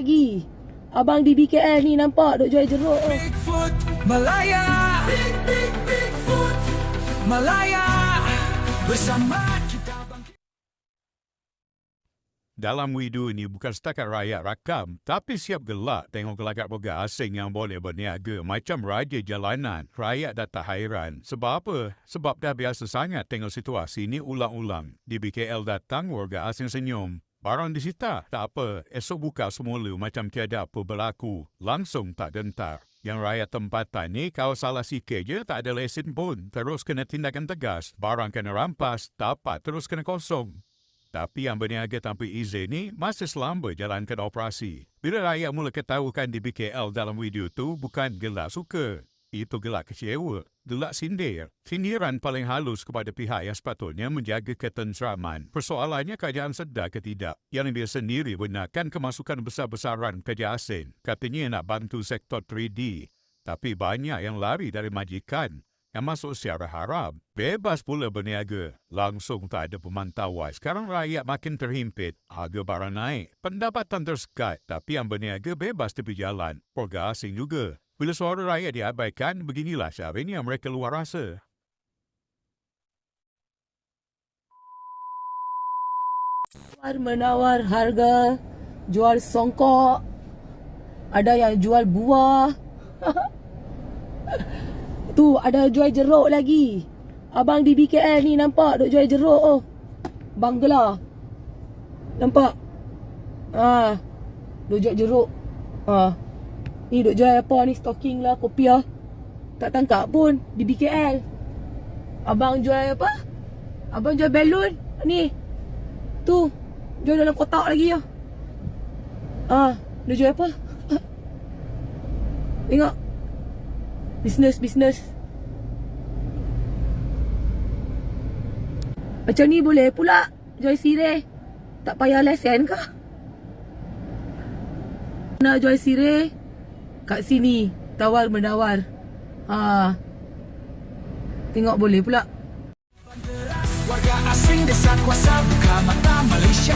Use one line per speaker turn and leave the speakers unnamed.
Lagi. Abang di BKL ni nampak duk jual jeruk. Oh.
Bigfoot Malaya Big Big Bigfoot Malaya Bersama kita bangkit
Dalam widu ini bukan setakat rakyat rakam, tapi siap gelak tengok gelagak boga asing yang boleh berniaga macam raja jalanan. Rakyat dah tak hairan. Sebab apa? Sebab dah biasa sangat tengok situasi ini ulang-ulang. Di BKL datang warga asing senyum. Barang disita, tak apa. Esok buka semula macam tiada apa berlaku. Langsung tak gentar. Yang rakyat tempatan ni kau salah sikit je tak ada lesen pun. Terus kena tindakan tegas. Barang kena rampas, dapat terus kena kosong. Tapi yang berniaga tanpa izin ni masih selamba jalankan operasi. Bila rakyat mula ketahukan di BKL dalam video tu bukan gelak suka. Itu gelak kecewa, gelak sindir. Sindiran paling halus kepada pihak yang sepatutnya menjaga ketenteraman. Persoalannya kerajaan sedar ke tidak. Yang dia sendiri benarkan kemasukan besar-besaran kerja asing. Katanya nak bantu sektor 3D. Tapi banyak yang lari dari majikan yang masuk secara haram. Bebas pula berniaga. Langsung tak ada pemantauan. Sekarang rakyat makin terhimpit. Harga barang naik. Pendapatan tersekat. Tapi yang berniaga bebas tepi jalan. Warga asing juga. Bila suara rakyat diabaikan, beginilah syaranya yang mereka luar rasa.
Tawar menawar harga. Jual songkok. Ada yang jual buah. tu ada jual jeruk lagi. Abang di BKL ni nampak duk jual jeruk oh. Bangla. Nampak? Ha. Duk jual jeruk. Ha. Ni duk jual apa ni stocking lah, kopiah. Tak tangkap pun di BKL. Abang jual apa? Abang jual belon. Ni. Tu. Jual dalam kotak lagi ya. Ah, dia jual apa? Tengok. Business, business. Macam ni boleh pula jual sirih. Tak payah lesen kah? Nak jual sirih kat sini. Tawar menawar. Ha. Tengok boleh pula.
Warga asing desa kuasa buka mata Malaysia